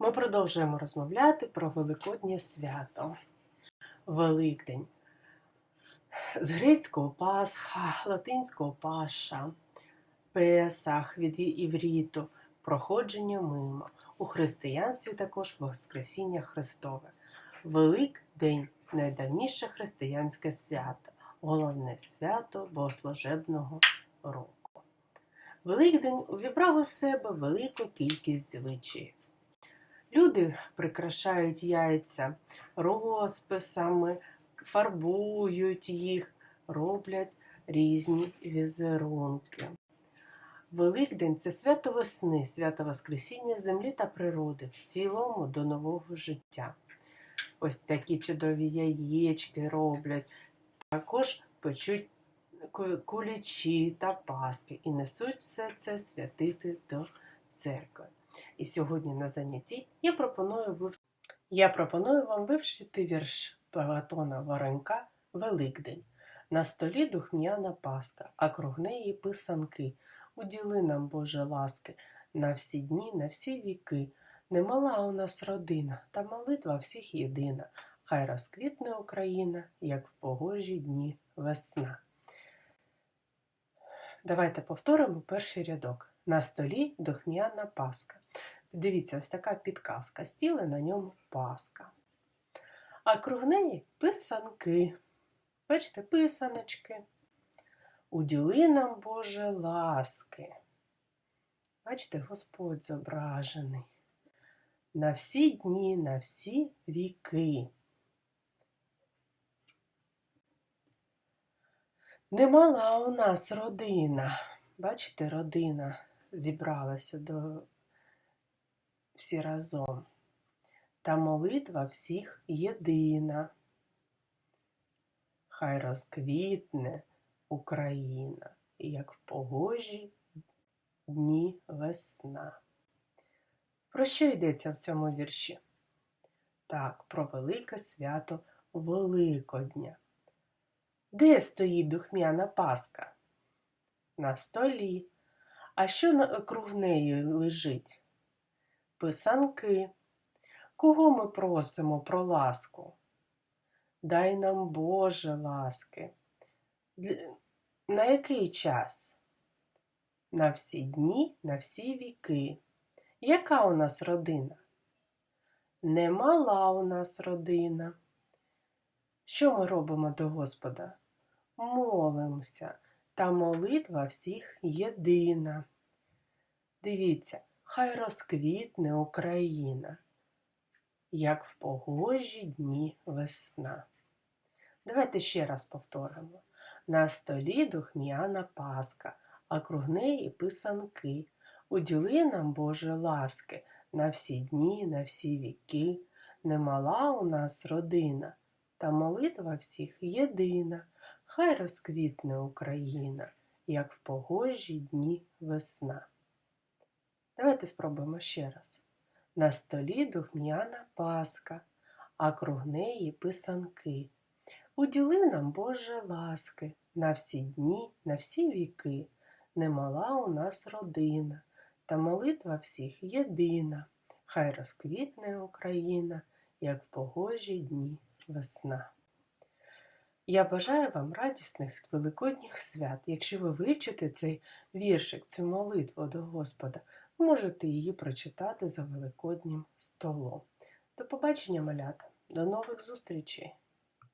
Ми продовжуємо розмовляти про Великоднє свято. Великдень. З грецького Пасха, латинського Паша, Песах від івріту, проходження мимо. У християнстві також Воскресіння Христове. Великдень найдавніше християнське свято, головне свято богослужебного року. Великдень увібрав у себе велику кількість звичаїв. Люди прикрашають яйця розписами, фарбують їх, роблять різні візерунки. Великдень це свято весни, свято Воскресіння землі та природи в цілому до нового життя. Ось такі чудові яєчки роблять. Також печуть кулічі та паски і несуть все це святити до церкви. І сьогодні на занятті я пропоную, вив... я пропоную вам вивчити вірш Платона Воронька Великдень. На столі духм'яна паска, а круг неї писанки. Уділи нам, Боже ласки, на всі дні, на всі віки. Немала у нас родина, та молитва всіх єдина. Хай розквітне Україна, як в погожі дні весна. Давайте повторимо перший рядок. На столі духм'яна паска. Дивіться, ось така підказка. Стіли на ньому паска. А круг неї писанки. Бачите, писаночки. Уділи нам, Боже, ласки. Бачите, Господь зображений. На всі дні, на всі віки. Немала у нас родина. Бачите, родина зібралася до всі разом. Та молитва всіх єдина. Хай розквітне Україна, як в погожі дні весна. Про що йдеться в цьому вірші? Так, про велике свято Великодня. Де стоїть духмяна паска? На столі. А що круг неї лежить? Писанки. Кого ми просимо про ласку? Дай нам Боже ласки. На який час? На всі дні, на всі віки. Яка у нас родина? Немала у нас родина. Що ми робимо до Господа? Молимося, та молитва всіх єдина. Дивіться, хай розквітне Україна, як в погожі дні весна. Давайте ще раз повторимо. На столі духмяна паска, а круг неї писанки. Уділи нам, Боже, ласки, на всі дні, на всі віки. Немала у нас родина, та молитва всіх єдина. Хай розквітне Україна, як в погожі дні весна. Давайте спробуємо ще раз. На столі духмяна паска, а круг неї писанки. Уділи нам, Боже, ласки, на всі дні, на всі віки. Немала у нас родина, та молитва всіх єдина. Хай розквітне Україна, як в погожі дні весна. Я бажаю вам радісних великодніх свят. Якщо ви вивчите цей віршик, цю молитву до Господа, можете її прочитати за великоднім столом. До побачення, малята, до нових зустрічей!